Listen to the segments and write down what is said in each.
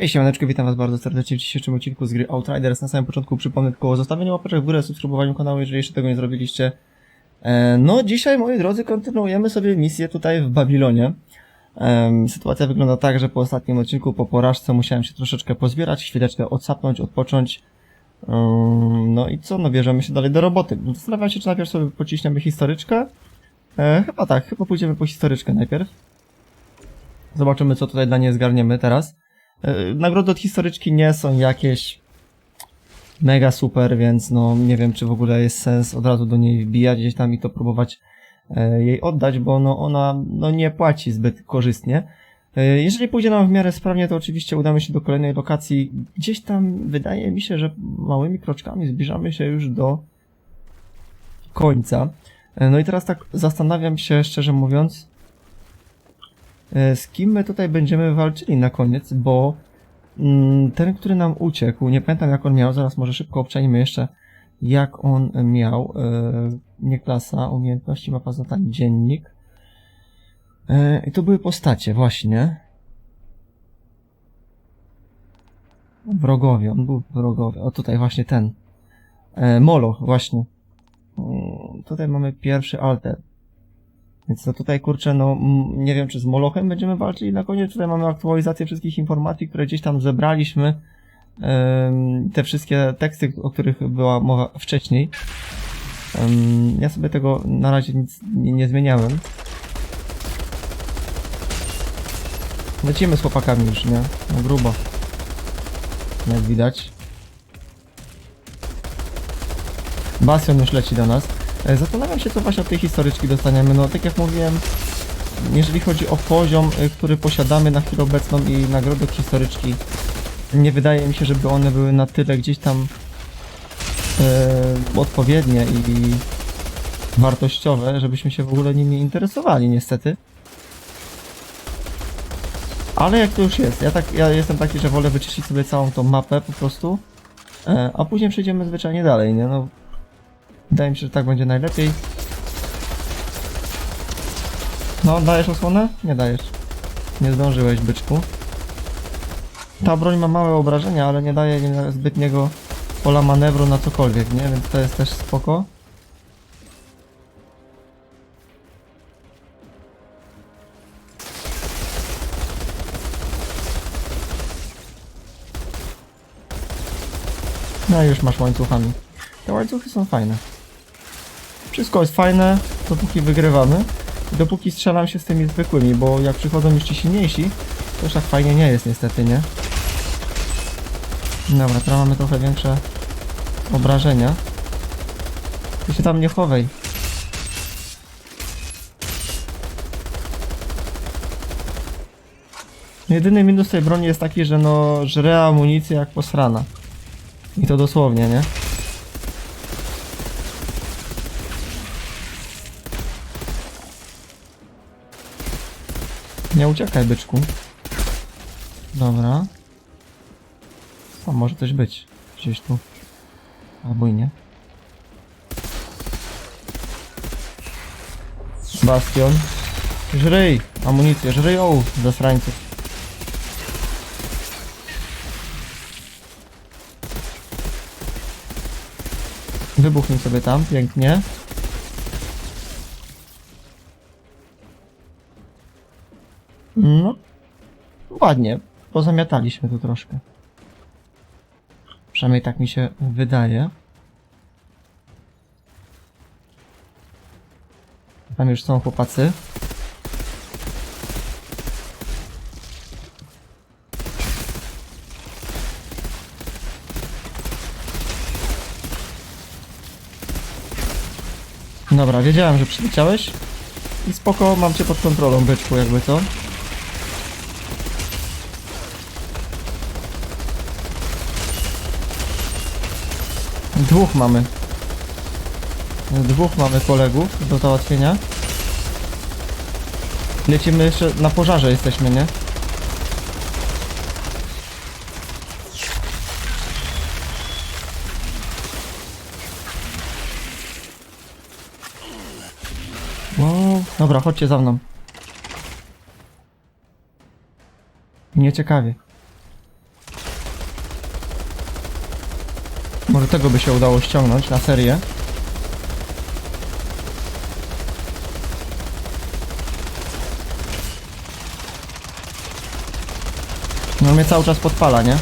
Hej, siemaneczko, witam was bardzo serdecznie w dzisiejszym odcinku z gry Outriders. Na samym początku przypomnę tylko o zostawieniu łapeczek w górę, subskrybowaniu kanału, jeżeli jeszcze tego nie zrobiliście. E, no, dzisiaj, moi drodzy, kontynuujemy sobie misję tutaj w Babilonie. Sytuacja wygląda tak, że po ostatnim odcinku, po porażce, musiałem się troszeczkę pozbierać, chwileczkę odsapnąć, odpocząć. No i co, no bierzemy się dalej do roboty. Zastanawiam się, czy najpierw sobie pociśniemy historyczkę. E, chyba tak, chyba pójdziemy po historyczkę najpierw. Zobaczymy, co tutaj dla niej zgarniemy teraz. E, Nagrody od historyczki nie są jakieś mega super, więc no nie wiem, czy w ogóle jest sens od razu do niej wbijać gdzieś tam i to próbować e, jej oddać, bo no ona no nie płaci zbyt korzystnie. E, Jeżeli pójdzie nam w miarę sprawnie, to oczywiście udamy się do kolejnej lokacji. Gdzieś tam wydaje mi się, że małymi kroczkami zbliżamy się już do końca. No i teraz tak zastanawiam się, szczerze mówiąc, z kim my tutaj będziemy walczyli na koniec, bo mm, ten, który nam uciekł, nie pamiętam jak on miał, zaraz może szybko obczajmy jeszcze, jak on miał, e, nie klasa, umiejętności, mapa zadań, dziennik. E, I to były postacie, właśnie. Wrogowie, on był wrogowie. O, tutaj właśnie ten. E, Moloch, właśnie. Mm, Tutaj mamy pierwszy alter. Więc to tutaj, kurczę, no, nie wiem, czy z Molochem będziemy walczyli na koniec. Tutaj mamy aktualizację wszystkich informacji, które gdzieś tam zebraliśmy. Te wszystkie teksty, o których była mowa wcześniej. Ja sobie tego na razie nic nie, nie zmieniałem. Lecimy z chłopakami już, nie? No grubo. Jak widać. Bastion już leci do nas. E, Zastanawiam się, co właśnie od tej historyczki dostaniemy. No, tak jak mówiłem, jeżeli chodzi o poziom, y, który posiadamy na chwilę obecną i nagrody od historyczki, nie wydaje mi się, żeby one były na tyle gdzieś tam e, odpowiednie i wartościowe, żebyśmy się w ogóle nimi interesowali, niestety. Ale jak to już jest, ja, tak, ja jestem taki, że wolę wyczyścić sobie całą tą mapę po prostu, e, a później przejdziemy zwyczajnie dalej, nie? No, wydaje mi się, że tak będzie najlepiej. No, dajesz osłonę? Nie dajesz. Nie zdążyłeś, byczku. Ta broń ma małe obrażenia, ale nie daje nie- zbytniego pola manewru na cokolwiek, nie? Więc to jest też spoko. No i już masz łańcuchami. Te łańcuchy są fajne. Wszystko jest fajne, dopóki wygrywamy. I dopóki strzelam się z tymi zwykłymi, bo jak przychodzą ci silniejsi, to już tak fajnie nie jest niestety, nie? Dobra, teraz mamy trochę większe obrażenia. Ty się tam nie chowaj. Jedyny minus tej broni jest taki, że no żre amunicję jak posrana. I to dosłownie, nie? Nie uciekaj, byczku. Dobra. O, może coś być. Gdzieś tu. Albo i nie. Bastion. Żryj! Amunicję, żryj ją, zasrańców. Wybuchnij sobie tam, pięknie. No, ładnie. Pozamiataliśmy tu troszkę. Przynajmniej tak mi się wydaje. Tam już są chłopacy. Dobra, wiedziałem, że przyleciałeś. I spoko, mam cię pod kontrolą, byczku, jakby co. Dwóch mamy. Dwóch mamy kolegów do załatwienia. Lecimy jeszcze na pożarze jesteśmy, nie? Wow. Dobra, chodźcie za mną. Nieciekawie. Może tego by się udało ściągnąć na serię. No mnie cały czas podpala, nie?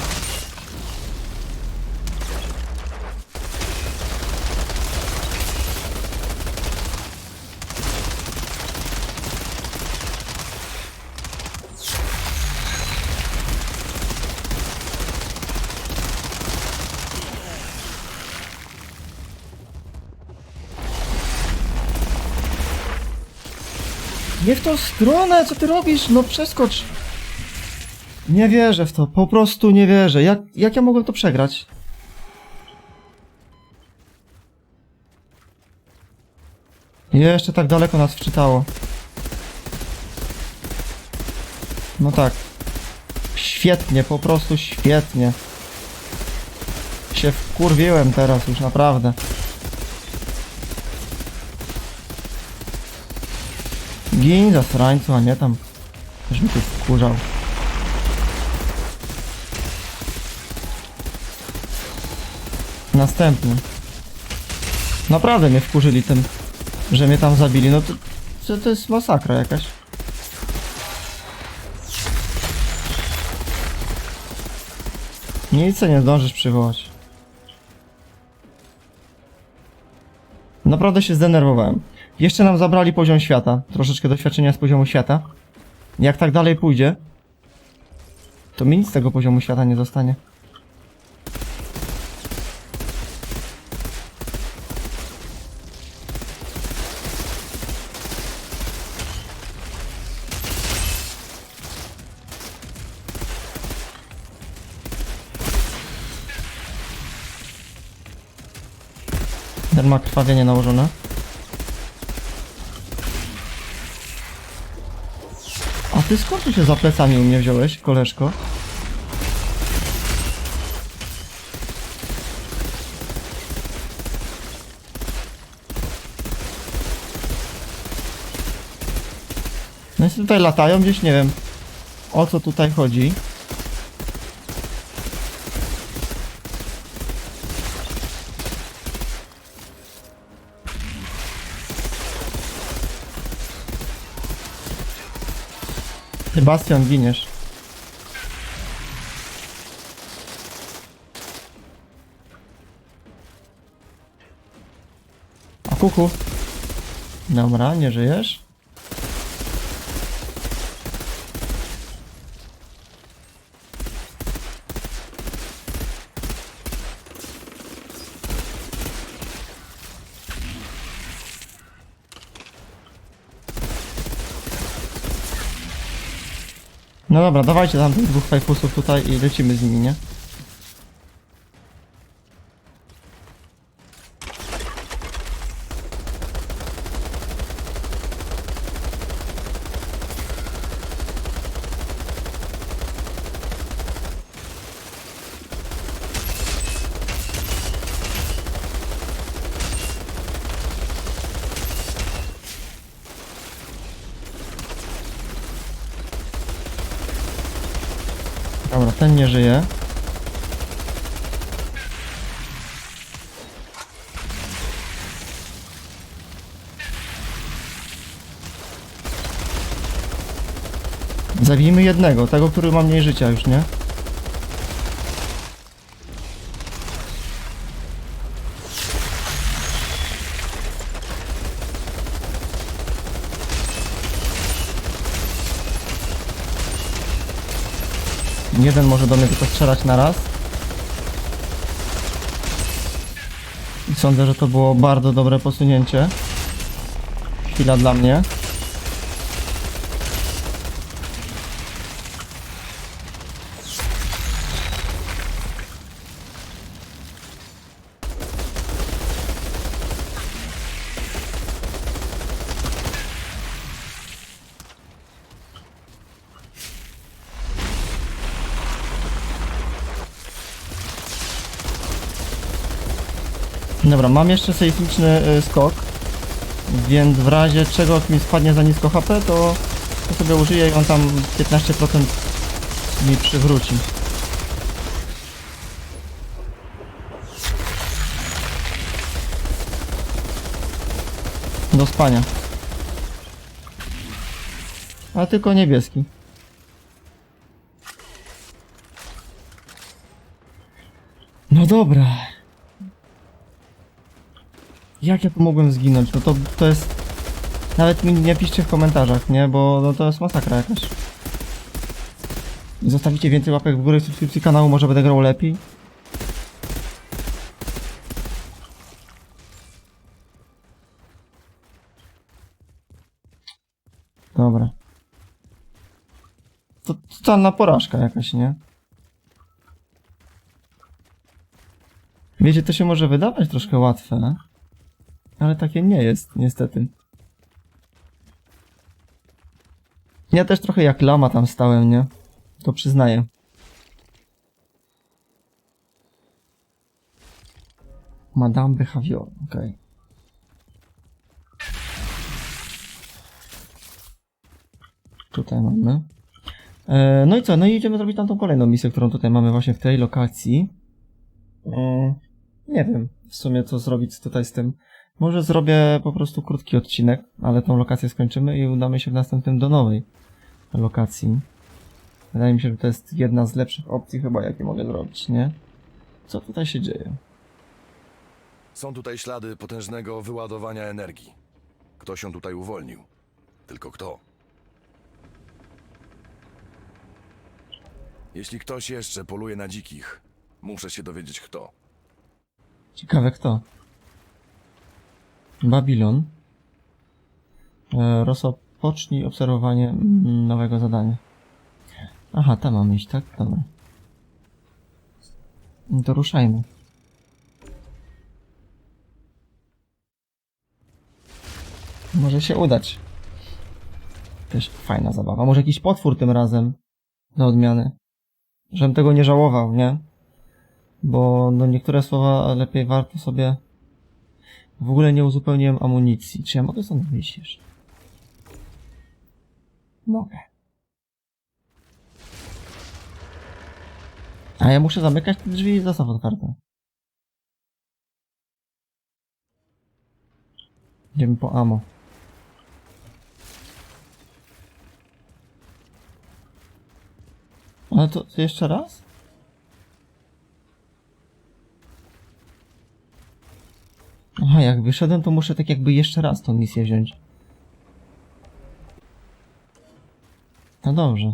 Nie w tą stronę, co ty robisz? No przeskocz. Nie wierzę w to, po prostu nie wierzę. Jak, jak ja mogłem to przegrać? Jeszcze tak daleko nas wczytało. No tak. Świetnie, po prostu świetnie. Się wkurwiłem teraz już, naprawdę. Gin zasrańcu, a nie tam. Też mi tu wkurzał. Następny. Naprawdę mnie wkurzyli tym, że mnie tam zabili. No to, to, to jest masakra jakaś. Nic nie zdążysz przywołać. Naprawdę się zdenerwowałem. Jeszcze nam zabrali poziom świata. Troszeczkę doświadczenia z poziomu świata. Jak tak dalej pójdzie, to mi nic z tego poziomu świata nie zostanie. Ten ma krwawienie nałożone. Ty skąd się za plecami u mnie wziąłeś, koleżko? No i tutaj latają gdzieś, nie wiem o co tutaj chodzi. Sebastian, giniesz. A kuku. Dobra, nie żyjesz? No dobra, dawajcie tam tych dwóch fajfusów tutaj i lecimy z nimi, nie? Dobra, ten nie żyje. Zabijmy jednego, tego, który ma mniej życia już, nie? Jeden może do mnie tylko strzelać na raz. I sądzę, że to było bardzo dobre posunięcie. Chwila dla mnie. Dobra, mam jeszcze sejsmiczny y, skok, więc w razie czego mi spadnie za nisko HP, to, to sobie użyję i on tam 15% mi przywróci. Do spania. A tylko niebieski. No dobra. Jak ja tu mogłem zginąć? No to, to jest... Nawet mi nie piszcie w komentarzach, nie? Bo no to jest masakra jakaś. Zostawicie więcej łapek w górę subskrypcji kanału, może będę grał lepiej. Dobra. To totalna porażka jakaś, nie? Wiecie, to się może wydawać troszkę łatwe, ale takie nie jest, niestety. Ja też trochę jak lama tam stałem, nie? To przyznaję. Madame Behavior, okej. Tutaj mamy. E, no i co? No i idziemy zrobić tam tą kolejną misję, którą tutaj mamy właśnie w tej lokacji. E, nie wiem w sumie co zrobić tutaj z tym. Może zrobię po prostu krótki odcinek, ale tą lokację skończymy i udamy się w następnym do nowej lokacji. Wydaje mi się, że to jest jedna z lepszych opcji chyba, jakie mogę zrobić, nie? Co tutaj się dzieje? Są tutaj ślady potężnego wyładowania energii. Ktoś się tutaj uwolnił. Tylko kto? Jeśli ktoś jeszcze poluje na dzikich, muszę się dowiedzieć kto. Ciekawe kto. Babilon. E, rozpocznij obserwowanie mm, nowego zadania. Aha, tam mam iść, tak? Dobra. No to ruszajmy. Może się udać. Też fajna zabawa. Może jakiś potwór tym razem. Na odmianę. Żebym tego nie żałował, nie? Bo no niektóre słowa lepiej warto sobie... W ogóle nie uzupełniłem amunicji. Czy ja mogę stąd wyjść jeszcze? Mogę. A ja muszę zamykać te drzwi i zostaw otwarte. Idziemy po amo. Ale to, to jeszcze raz? Aha, jak wyszedłem, to muszę tak jakby jeszcze raz tą misję wziąć. No dobrze.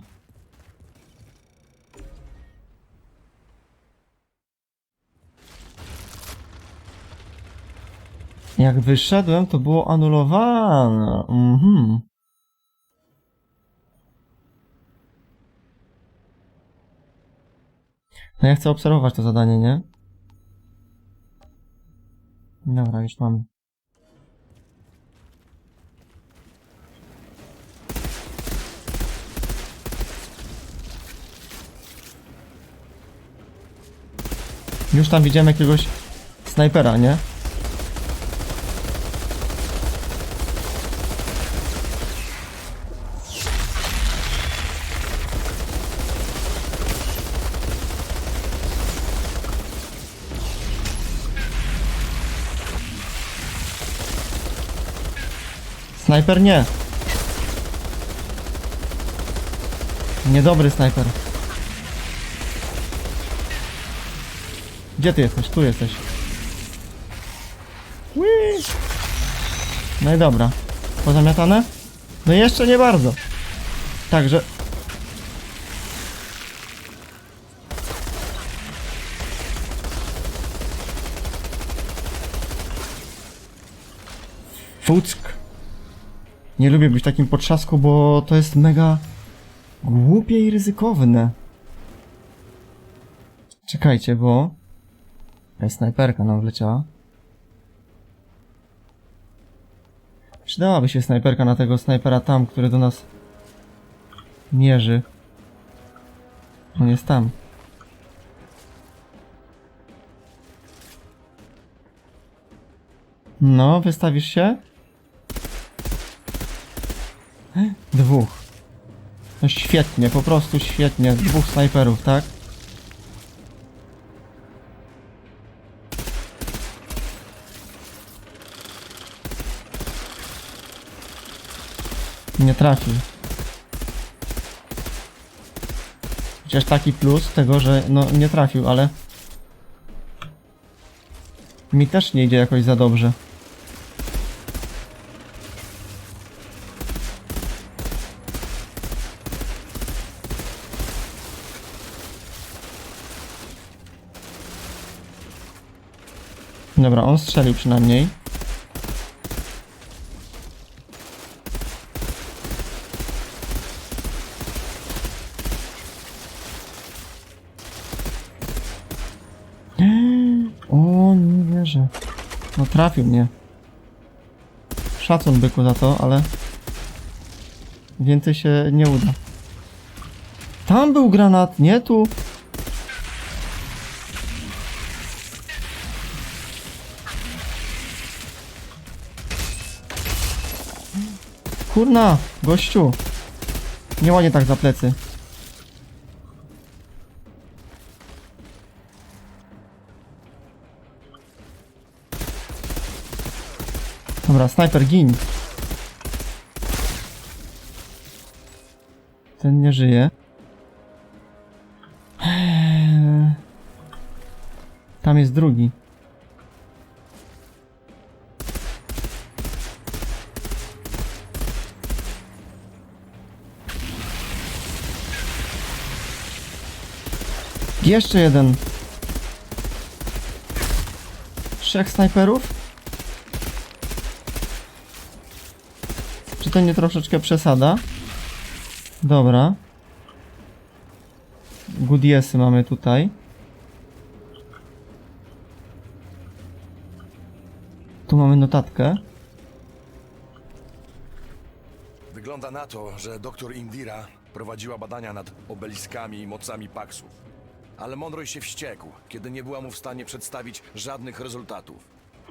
Jak wyszedłem, to było anulowane. Mhm. No ja chcę obserwować to zadanie, nie? Dobra, już mam. Już tam widziałem jakiegoś snajpera, nie? Snajper nie. Niedobry snajper. Gdzie ty jesteś? Tu jesteś. Whee! No i dobra. Pozamiatane? No jeszcze nie bardzo. Także... Fuck. Nie lubię być takim potrzasku, bo to jest mega głupie i ryzykowne. Czekajcie, bo... Jakaś snajperka nam wleciała. Przydałaby się snajperka na tego snajpera tam, który do nas mierzy. On jest tam. No, wystawisz się? Dwóch. No świetnie, po prostu świetnie. Dwóch snajperów, tak? Nie trafił. Chociaż taki plus tego, że no nie trafił, ale... Mi też nie idzie jakoś za dobrze. Dobra, on strzelił przynajmniej. O, nie wierzę. No trafił mnie. Szacun byku za to, ale więcej się nie uda. Tam był granat, nie tu. Kurna, gościu. Nie ładnie tak za plecy. Dobra, snajper gin. Ten nie żyje. Eee. Tam jest drugi. Jeszcze jeden. Trzech snajperów? Czy to nie troszeczkę przesada? Dobra. Goodiesy mamy tutaj. Tu mamy notatkę. Wygląda na to, że doktor Indira prowadziła badania nad obeliskami i mocami Paxu. Ale Monroy się wściekł, kiedy nie była mu w stanie przedstawić żadnych rezultatów.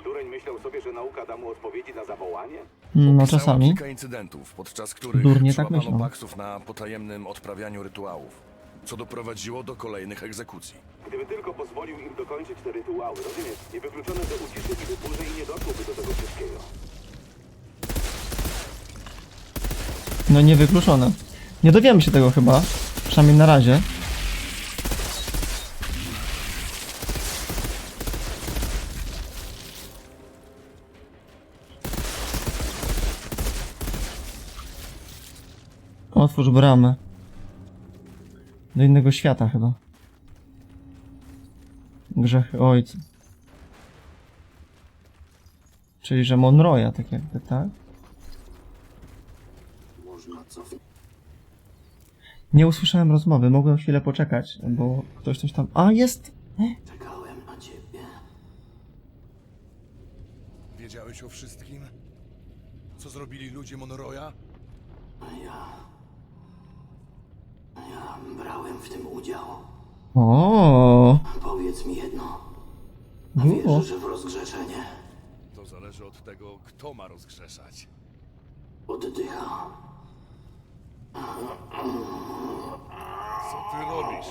Dureń myślał sobie, że nauka da mu odpowiedzi na zawołanie? No Opisała czasami. kilka incydentów, podczas których Durnie tak przyłapano myślą. Na potajemnym odprawianiu rytuałów, co doprowadziło do kolejnych egzekucji. Gdyby tylko pozwolił im dokończyć te rytuały, rozumiesz? Niewykluczone, że uciszyliby burzę i nie doszłoby do tego wszystkiego. No niewykluczone. Nie dowiemy się tego chyba. Przynajmniej na razie. Otwórz bramę. Do innego świata chyba. Grzechy ojca. Czyli, że Monroya tak jakby, tak? Można cofnąć. Nie usłyszałem rozmowy, mogłem chwilę poczekać, bo ktoś coś tam. A jest! Czekałem na ciebie. Wiedziałeś o wszystkim? Co zrobili ludzie Monroya? A ja... Ja brałem w tym udział. O, Powiedz mi jedno. A wierzysz w rozgrzeszenie? To zależy od tego, kto ma rozgrzeszać. Oddycha. Co ty robisz?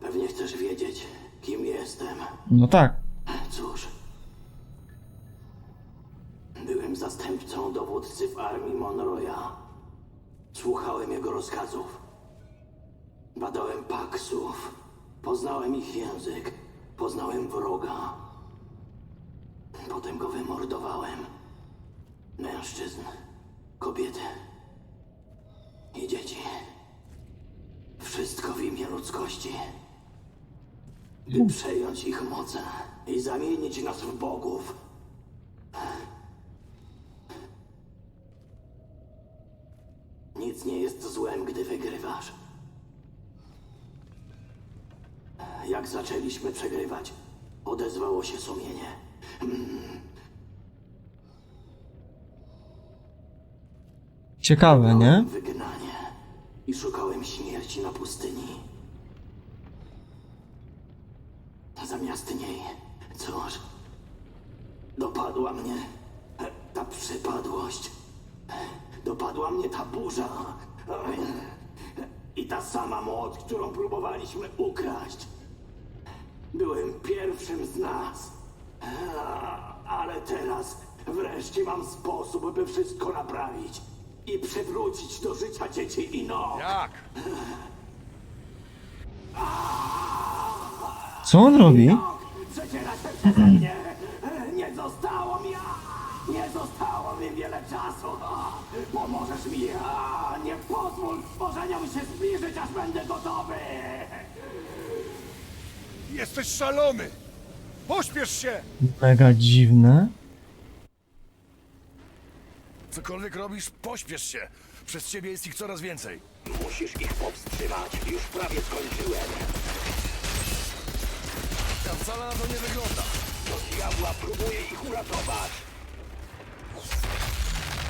Pewnie chcesz wiedzieć, kim jestem. No tak. Cóż. Byłem zastępcą dowódcy w armii Monroya. Słuchałem jego rozkazów. Badałem paksów. Poznałem ich język. Poznałem wroga. Potem go wymordowałem. Mężczyzn, kobiety i dzieci. Wszystko w imię ludzkości by przejąć ich moce i zamienić nas w bogów. Nic nie jest złem, gdy wygrywasz. Jak zaczęliśmy przegrywać, odezwało się sumienie. Ciekawe, nie? Wygnanie i szukałem śmierci na pustyni. Zamiast niej, cóż, dopadła mnie ta przypadłość. Dopadła mnie ta burza. I ta sama moc, którą próbowaliśmy ukraść. Byłem pierwszym z nas. Ale teraz wreszcie mam sposób, by wszystko naprawić i przywrócić do życia dzieci Ino. Jak? Co on robi? Przecierasz się przeze mnie. Czasu. Pomożesz mi, nie pozwól stworzeniom się zbliżyć, aż będę gotowy. Jesteś szalony! Pośpiesz się! Mega dziwne. Cokolwiek robisz, pośpiesz się! Przez ciebie jest ich coraz więcej. Musisz ich powstrzymać. Już prawie skończyłem. Ja wcale na to nie wygląda. Do diabła próbuję ich uratować.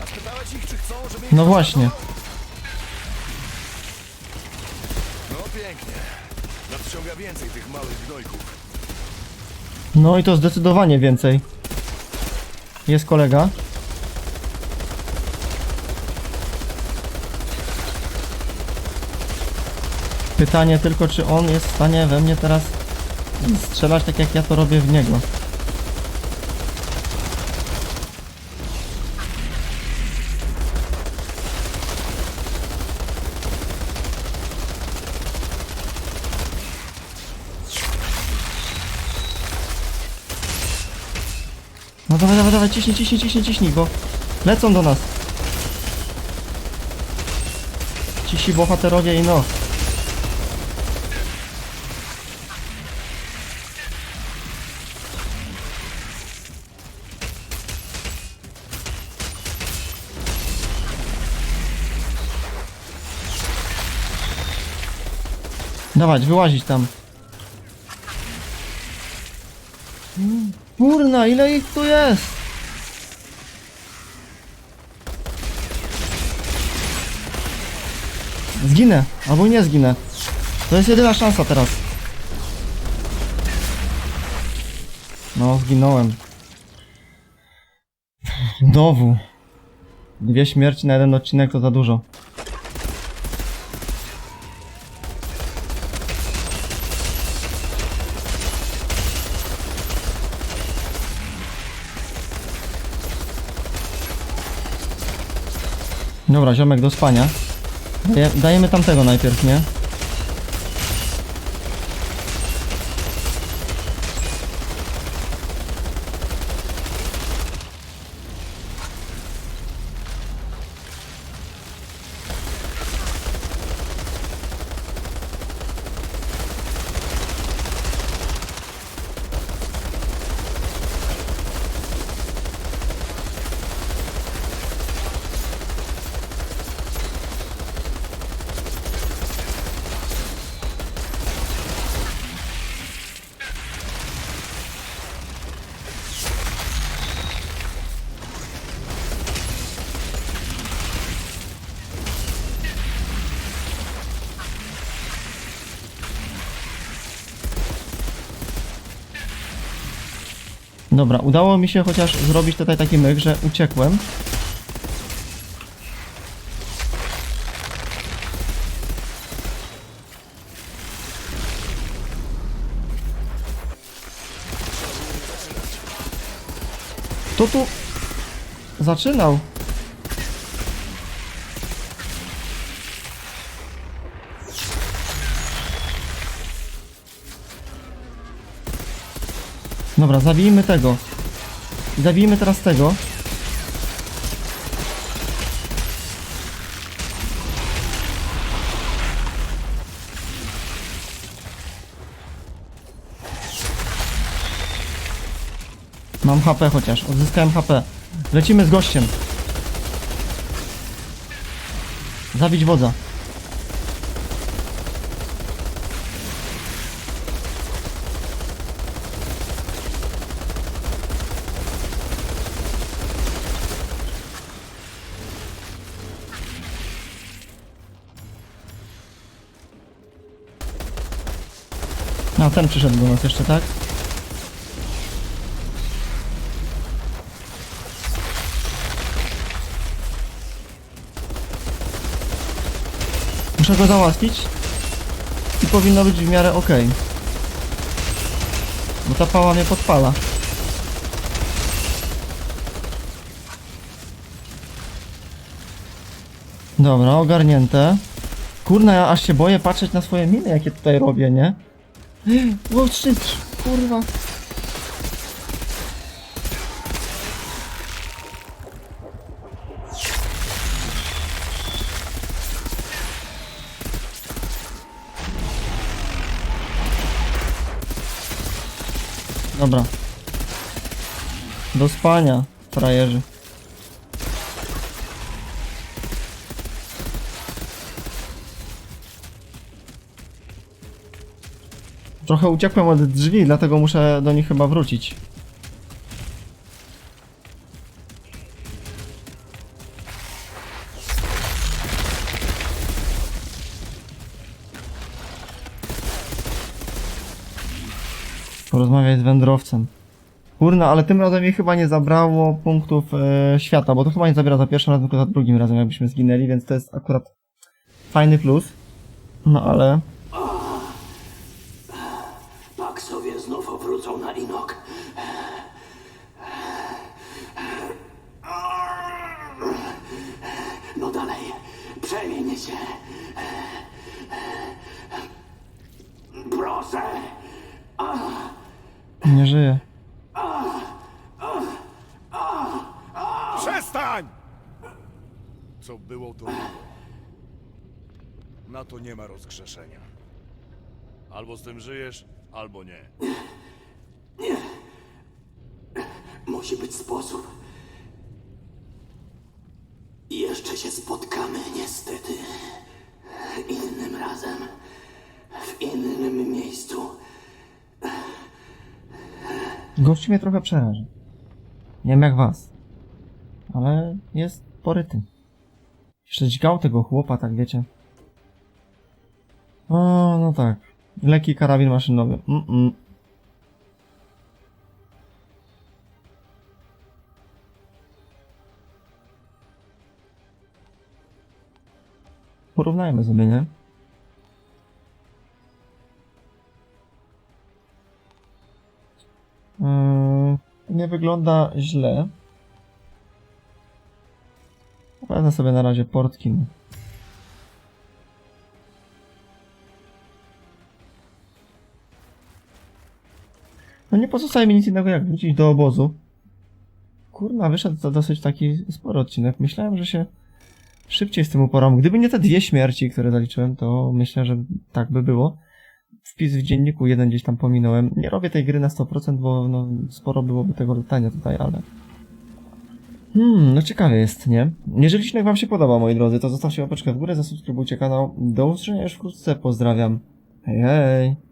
A spytałeś ich, czy chcą, żeby ich No właśnie. No pięknie. Nadciąga więcej tych małych gnojków. No i to zdecydowanie więcej. Jest kolega. Pytanie tylko, czy on jest w stanie we mnie teraz strzelać tak jak ja to robię w niego. Ciśnij, ciśnij, ciśnij, ciśnij, bo lecą do nas. Cisi bohaterowie i no. Dawać, wyłazić tam. Kurna, ile ich tu jest? Zginę, albo nie zginę. To jest jedyna szansa teraz. No, zginąłem. Znowu. Dwie śmierci na jeden odcinek to za dużo. Dobra, ziomek do spania. Daje, dajemy tamtego najpierw, nie? Dobra, udało mi się chociaż zrobić tutaj taki myk, że uciekłem. Kto tu zaczynał? Dobra, zabijmy tego. Zabijmy teraz tego. Mam HP chociaż, odzyskałem HP. Lecimy z gościem. Zabić wodza. No, ten przyszedł do nas jeszcze, tak? Muszę go załatwić i powinno być w miarę ok. Bo ta pała mnie podpala. Dobra, ogarnięte. Kurna, ja aż się boję patrzeć na swoje miny, jakie tutaj robię, nie? Łotrzyc, kurwa. Dobra. Do spania, frajerzy. Trochę uciekłem od drzwi, dlatego muszę do nich chyba wrócić. Porozmawiać z wędrowcem. Kurna, ale tym razem mi chyba nie zabrało punktów e, świata, bo to chyba nie zabiera za pierwszym razem, tylko za drugim razem, jakbyśmy zginęli, więc to jest akurat fajny plus. No ale Paksowie znów wrócą na Inok. No dalej, przemień się. Proszę. Nie żyje. Przestań! Co było, to było. Na to nie ma rozgrzeszenia. Albo z tym żyjesz, albo nie. Musi być sposób. Jeszcze się spotkamy, niestety. Innym razem. W innym miejscu. Gość mnie trochę przeraża. Nie wiem jak was. Ale jest poryty. Jeszcze dźgał tego chłopa, tak wiecie. O, no tak. Lekki karabin maszynowy. Mm -mm. Porównajmy sobie, nie? Nie wygląda źle. Wezmę sobie na razie portkin. No nie pozostaje mi nic innego jak wrócić do obozu. Kurna, wyszedł to dosyć taki spory odcinek. Myślałem, że się szybciej z tym uporam. Gdyby nie te dwie śmierci, które zaliczyłem, to myślę, że tak by było. Wpis w dzienniku jeden gdzieś tam pominąłem. Nie robię tej gry na 100%, bo no, sporo byłoby tego latania tutaj, ale... Hmm, no ciekawe jest, nie? Jeżeli odcinek wam się podoba, moi drodzy, to zostawcie łapeczkę w górę, zasubskrybujcie kanał. Do usłyszenia już wkrótce, pozdrawiam. Hej, hej!